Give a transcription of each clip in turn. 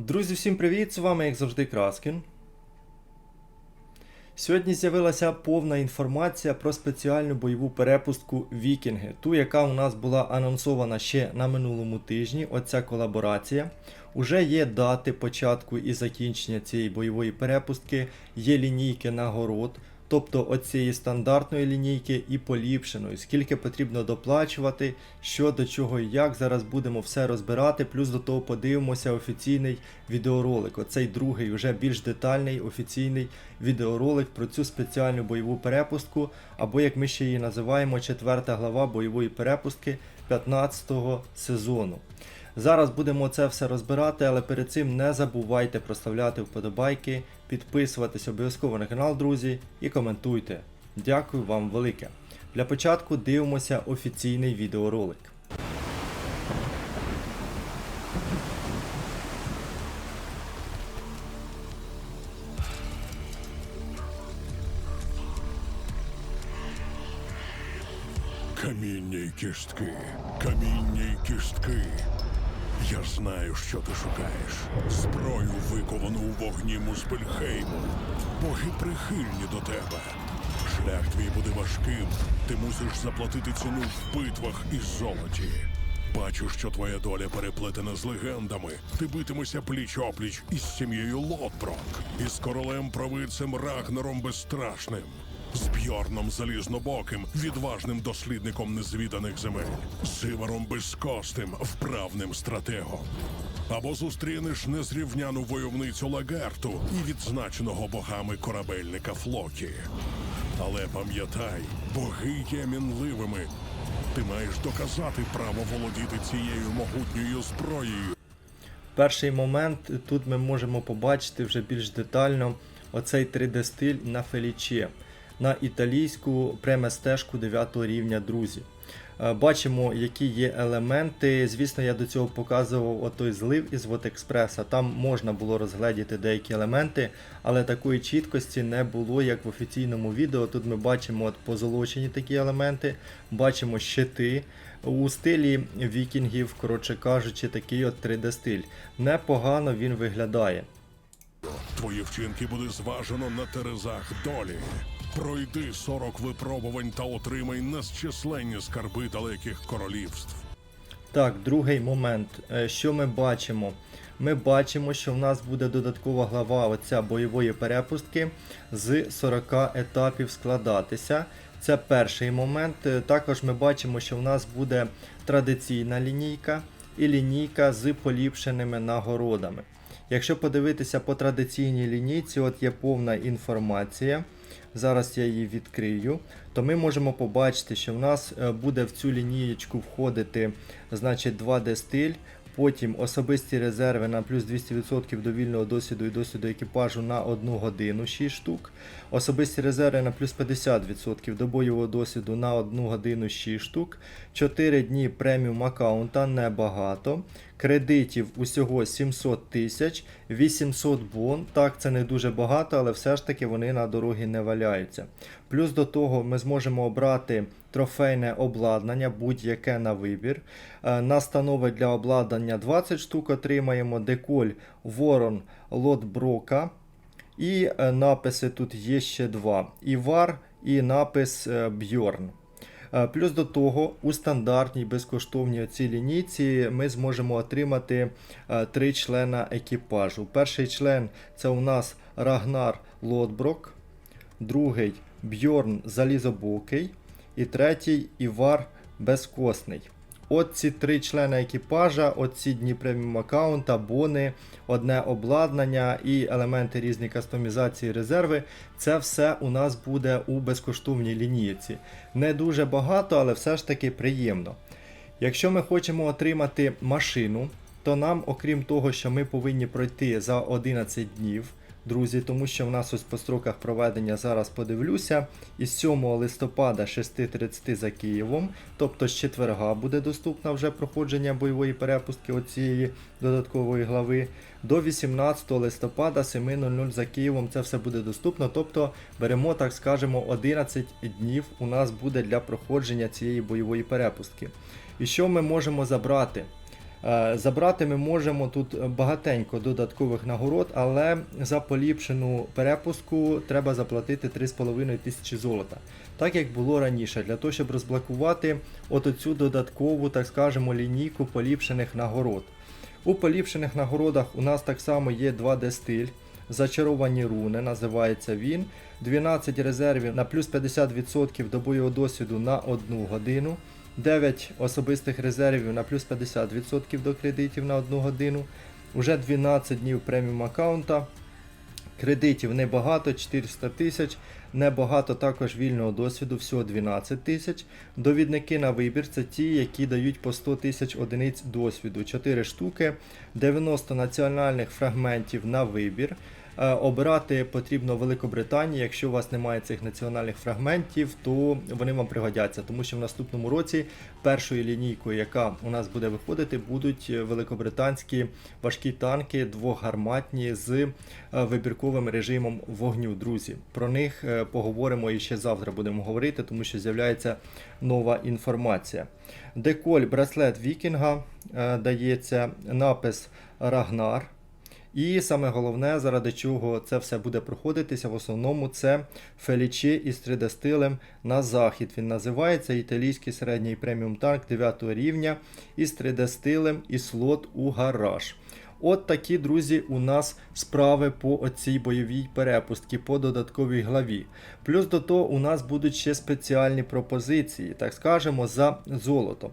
Друзі, всім привіт! З вами, як завжди, Краскін. Сьогодні з'явилася повна інформація про спеціальну бойову перепустку Вікінги, ту, яка у нас була анонсована ще на минулому тижні. Оця колаборація. Уже є дати початку і закінчення цієї бойової перепустки, є лінійки нагород, тобто оцієї стандартної лінійки і поліпшеної, скільки потрібно доплачувати, що до чого і як. Зараз будемо все розбирати. Плюс до того подивимося офіційний відеоролик. Оцей другий, вже більш детальний офіційний відеоролик про цю спеціальну бойову перепустку, або як ми ще її називаємо, четверта глава бойової перепустки 15-го сезону. Зараз будемо це все розбирати, але перед цим не забувайте проставляти вподобайки, підписуватись обов'язково на канал, друзі, і коментуйте. Дякую вам велике. Для початку дивимося офіційний відеоролик. Каміння й кістки, каміння й кістки. Я знаю, що ти шукаєш. Зброю виковану у вогні Муспельхейму. Боги прихильні до тебе. Шлях твій буде важким. Ти мусиш заплатити ціну в битвах і золоті. Бачу, що твоя доля переплетена з легендами. Ти битимешся пліч опліч із сім'єю Лотброк, із королем провидцем Рагнером Безстрашним. З Бьорном Залізнобоким, відважним дослідником незвіданих земель, з Іваром Безкостим, вправним стратегом. Або зустрінеш незрівняну войовницю Лагерту і відзначеного богами корабельника Флокі. Але пам'ятай, боги є мінливими. Ти маєш доказати право володіти цією могутньою зброєю. Перший момент тут ми можемо побачити вже більш детально оцей 3D-стиль на Феліче, на італійську преместежку 9 рівня, друзі. Е, Бачимо, які є елементи. Звісно, я до цього показував отой злив із Вотекспреса. Там можна було розгледіти деякі елементи, але такої чіткості не було, як в офіційному відео. Тут ми бачимо от позолочені такі елементи, бачимо щити. У стилі вікінгів, коротше кажучи, такий от 3D-стиль. Непогано він виглядає. Твої вчинки буде зважено на терезах долі. Пройди 40 випробувань та отримай незчисленні скарби далеких королівств. Так, другий момент. Е, Що ми бачимо? Ми бачимо, що в нас буде додаткова глава оця бойової перепустки з 40 етапів складатися. Це перший момент. Е, Також ми бачимо, що в нас буде традиційна лінійка і лінійка з поліпшеними нагородами. Якщо подивитися по традиційній лінійці, от є повна інформація. Зараз я її відкрию, то ми можемо побачити, що в нас е, буде в цю лінієчку входити значить, 2D стиль, потім особисті резерви на плюс 200% до вільного досвіду і досвіду екіпажу на 1 годину 6 штук. Особисті резерви на плюс 50% до бойового досвіду на 1 годину 6 штук. 4 дні преміум аккаунта небагато. Кредитів усього 700 тисяч, 800 бон. Так, це не дуже багато, але все ж таки вони на дорогі не валяються. Плюс до того ми зможемо обрати трофейне обладнання, будь-яке на вибір. Е, Настанови для обладнання 20 штук отримаємо. Деколь Ворон Лотброка. І е, написи тут є ще два: Івар і напис е, Бьорн. Е, Плюс до того, у стандартній безкоштовній цій лінійці ми зможемо отримати е, три члена екіпажу. Перший член це у нас Рагнар Лотброк, другий Бьорн Залізобокий і третій Івар Безкосний. От ці три члени екіпажа, оці дні преміум аккаунта, бони, одне обладнання і елементи різні кастомізації резерви. Це все у нас буде у безкоштовній лінійці. Не дуже багато, але все ж таки приємно. Якщо ми хочемо отримати машину, то нам, окрім того, що ми повинні пройти за 11 днів, друзі, тому що в нас ось по строках проведення зараз подивлюся. Із 7 листопада 6.30 за Києвом, тобто з четверга буде доступно вже проходження бойової перепустки оцієї додаткової глави. До 18 листопада 7.00 за Києвом це все буде доступно. Тобто беремо, так скажемо, 11 днів у нас буде для проходження цієї бойової перепустки. І що ми можемо забрати? Е, Забрати ми можемо тут багатенько додаткових нагород, але за поліпшену перепуску треба заплатити 3,5 тисячі золота. Так як було раніше, для того, щоб розблокувати от оцю додаткову, так скажемо, лінійку поліпшених нагород. У поліпшених нагородах у нас так само є 2D стиль. Зачаровані руни, називається він. 12 резервів на плюс 50% до бойового досвіду на 1 годину. 9 особистих резервів на плюс 50% до кредитів на 1 годину. Уже 12 днів преміум аккаунта. Кредитів небагато, 400 тисяч. Небагато також вільного досвіду, всього 12 тисяч. Довідники на вибір це ті, які дають по 100 тисяч одиниць досвіду. 4 штуки, 90 національних фрагментів на вибір. Е, Обирати потрібно Великобританії. Якщо у вас немає цих національних фрагментів, то вони вам пригодяться, тому що в наступному році першою лінійкою, яка у нас буде виходити, будуть великобританські важкі танки двохгарматні з е, вибірковим режимом вогню. Друзі, про них е, поговоримо і ще завтра будемо говорити, тому що з'являється нова інформація. Деколь браслет Вікінга дається напис Рагнар. І саме головне, заради чого це все буде проходитися, в основному це Феліче із 3D-стилем на захід. Він називається італійський середній преміум танк 9 рівня із 3D-стилем і слот у гараж. От такі, друзі, у нас справи по оцій бойовій перепустці, по додатковій главі. Плюс до того у нас будуть ще спеціальні пропозиції, так скажемо, за золото.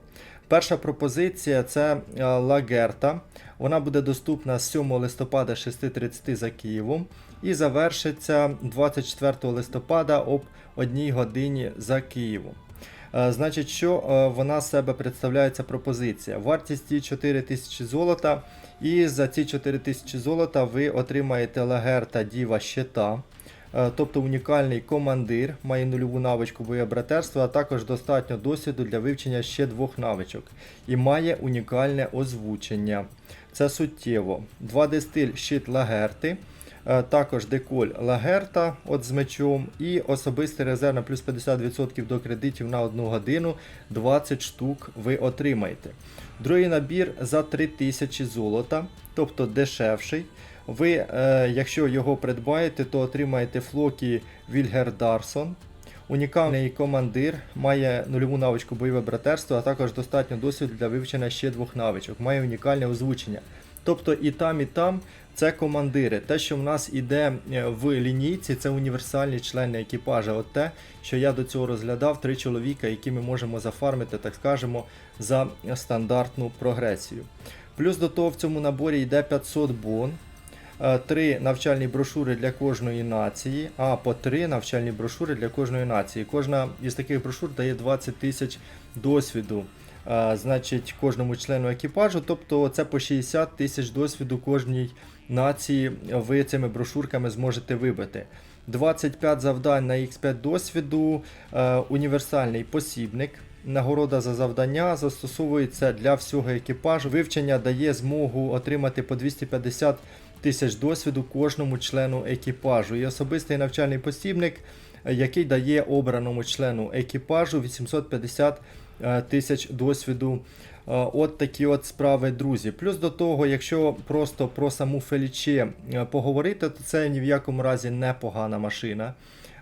Перша пропозиція це е, Лагерта. Вона буде доступна з 7 листопада 6.30 за Києвом і завершиться 24 листопада об 1 годині за Києвом. Е, Значить, що е, вона з себе представляє ця пропозиція? Вартість її 4 тисячі золота. І за ці 4 тисячі золота ви отримаєте Лагерта Діва Щита. Е, Тобто унікальний командир має нульову навичку боєбратерства, а також достатньо досвіду для вивчення ще двох навичок. І має унікальне озвучення. Це суттєво. 2D стиль щит Лагерти. Е, Також деколь Лагерта от з мечом і особистий резерв на плюс 50% до кредитів на 1 годину. 20 штук ви отримаєте. Другий набір за 3000 золота, тобто дешевший. Ви, е, якщо його придбаєте, то отримаєте флокі Вільгердарсон. Унікальний командир має нульову навичку бойове братерство, а також достатньо досвіду для вивчення ще двох навичок. Має унікальне озвучення. Тобто і там, і там це командири. Те, що в нас іде е, в лінійці, це універсальні члени екіпажа. От те, що я до цього розглядав, три чоловіка, які ми можемо зафармити, так скажемо, за стандартну прогресію. Плюс до того в цьому наборі йде 500 бон. Е, Три навчальні брошури для кожної нації, а по три навчальні брошури для кожної нації. Кожна із таких брошур дає 20 тисяч досвіду. е, Значить, кожному члену екіпажу, тобто це по 60 тисяч досвіду кожній нації ви цими брошурками зможете вибити. 25 завдань на X5 досвіду, е, універсальний посібник. Нагорода за завдання застосовується для всього екіпажу. Вивчення дає змогу отримати по 250 тисяч досвіду кожному члену екіпажу. І особистий навчальний посібник, який дає обраному члену екіпажу 850 е, тисяч досвіду. Е, От такі от справи, друзі. Плюс до того, якщо просто про саму Феліче е, поговорити, то це ні в якому разі не погана машина.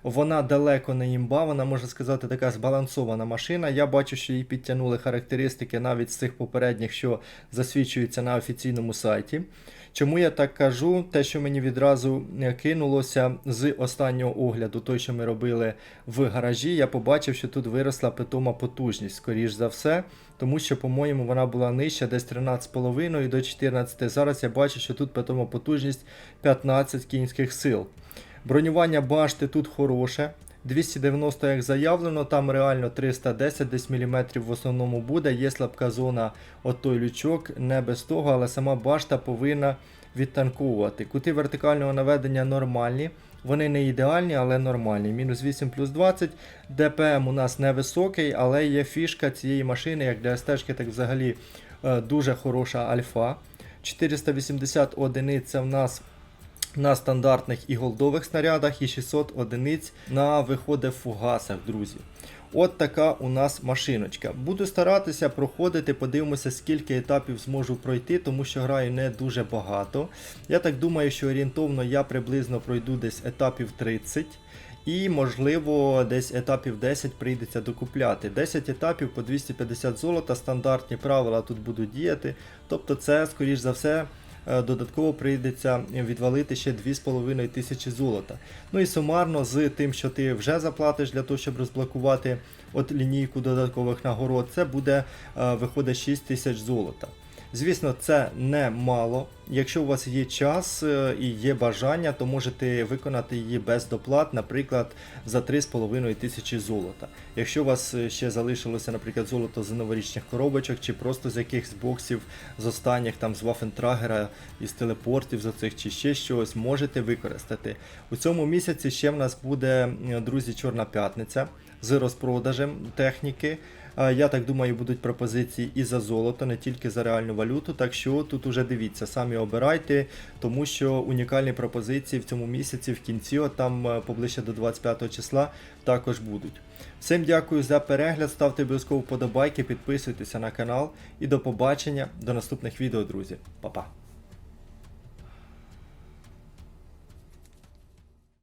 Вона далеко не імба, вона можна сказати така збалансована машина. Я бачу, що їй підтягнули характеристики навіть з цих попередніх, що засвідчуються на офіційному сайті. Чому я так кажу? Те, що мені відразу е, кинулося з останнього огляду, той, що ми робили в гаражі, я побачив, що тут виросла питома потужність, скоріш за все, тому що, по-моєму, вона була нижча, десь 13,5 до 14. Зараз я бачу, що тут питома потужність 15 кінських сил. Бронювання башти тут хороше. 290, як заявлено, там реально 310 десь міліметрів в основному буде. Є слабка зона от той лючок, не без того, але сама башта повинна відтанковувати. Кути вертикального наведення нормальні. Вони не ідеальні, але нормальні. Мінус 8 плюс 20. ДПМ у нас невисокий, але є фішка цієї машини, як для СТ, так взагалі е, дуже хороша альфа. 480 одиниць це в нас на стандартних і голдових снарядах і 600 одиниць на виходить фугасах, друзі. От така у нас машиночка. Буду старатися проходити, подивимося, скільки етапів зможу пройти, тому що граю не дуже багато. Я так думаю, що орієнтовно я приблизно пройду десь етапів 30. І, можливо, десь етапів 10 прийдеться докупляти. 10 етапів по 250 золота, стандартні правила тут будуть діяти. Тобто це, скоріш за все, додатково прийдеться відвалити ще 2,5 тисячі золота. Ну і сумарно з тим, що ти вже заплатиш для того, щоб розблокувати от лінійку додаткових нагород, це буде е, виходить 6 тисяч золота. Звісно, це не мало. Якщо у вас є час е, і є бажання, то можете виконати її без доплат, наприклад, за 3,5 тисячі золота. Якщо у вас е, ще залишилося, наприклад, золото з новорічних коробочок, чи просто з якихось боксів з останніх там з Вафентрагера, із телепортів з оцих, чи ще щось, можете використати. У цьому місяці ще в нас буде, е, друзі, Чорна п'ятниця з розпродажем техніки. Я так думаю, будуть пропозиції і за золото, не тільки за реальну валюту. Так що тут уже дивіться, самі обирайте, тому що унікальні пропозиції в цьому місяці в кінці, от там е, поближче до 25 числа, також будуть. Всім дякую за перегляд, ставте обов'язково вподобайки, підписуйтеся на канал і до побачення до наступних відео, друзі. Па-па!